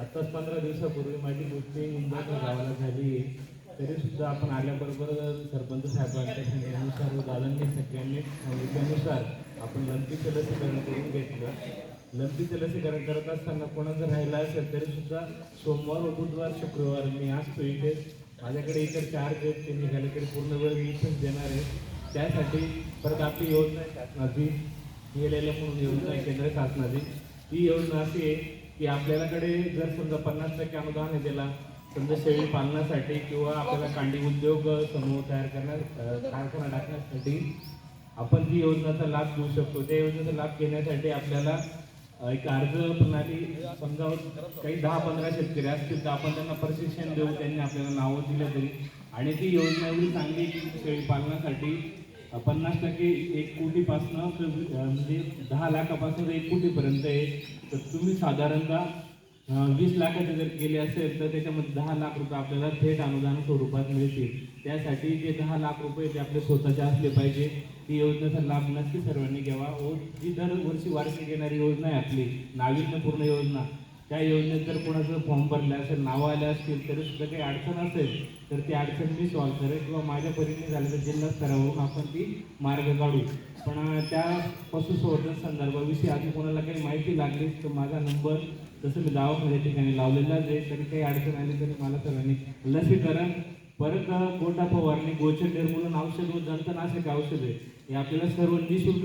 आताच पंधरा दिवसापूर्वी माझी गोष्टी मुंबईच्या गावाला झाली. तरी सुद्धा आपण आल्याबरोबर सरपंच साहेबांच्या सांगण्यानुसार व दादांनी सगळ्यांनी सांगितल्यानुसार आपण लंपीचं लसीकरण करून घेतलं. लंपीचं लसीकरण करत असताना कोणाचं राहिलं असेल तरी सुद्धा सोमवार व बुधवार शुक्रवार मी असतो इथे. माझ्याकडे इतर चार दिवस ते निघाले तरी पूर्ण वेळ मी इथेच देणार आहे. त्यासाठी परत आपली योजना शासनाची. गेलेल्या म्हणून योजना केंद्र शासनाची. ती योजना अशी आहे की आपल्याकडे जर समजा पन्नास टक्के अनुदान आहे त्याला समजा शेळी पालनासाठी किंवा आपल्याला कांडी उद्योग समूह तयार करण्यास कारखाना टाकण्यासाठी आपण ती योजनेचा लाभ घेऊ शकतो त्या योजनेचा लाभ घेण्यासाठी आपल्याला एक अर्ज प्रणाली समजा काही दहा पंधरा शेतकरी असतील तर आपण त्यांना प्रशिक्षण देऊ त्यांनी आपल्याला नावं दिलं तरी. आणि ती योजना एवढी चांगली की शेळी पालनासाठी पन्नास टक्के एक कोटीपासनं तर, म्हणजे दहा लाखापासून एक कोटीपर्यंत आहे. तर तुम्ही साधारणतः वीस लाखाचे जर केले असेल तर त्याच्यामध्ये दहा लाख रुपये आपल्याला थेट अनुदान स्वरूपात मिळतील. त्यासाठी जे दहा लाख रुपये ते आपले स्वतःचे असले पाहिजे ती योजनेचा लाभ नक्की सर्वांनी घ्यावा. व जी दरवर्षी वार्षिक येणारी योजना आहे आपली नाविन्यपूर्ण योजना त्या योजनेत जर कोणाचं फॉर्म भरले असेल नावं आले असतील तरी सुद्धा काही अडचण असेल तर ती अडचण मी सॉल्व्ह करेल किंवा माझ्या परीने झालं तर जिल्हा स्तरावरून आपण ती मार्ग काढू. पण त्या पशुसंवर्धन संदर्भाविषयी आधी कोणाला काही माहिती लागली तर माझा नंबर जसं मी गावामध्ये ठिकाणी लावलेलाच आहे तरी काही अडचण आली तरी मला सगळ्यांनी लसीकरण परत कोटा फवारणी गोचर निर्मूलन औषध व जंतनाशक औषधे हे आपल्याला सर्व निशुल्क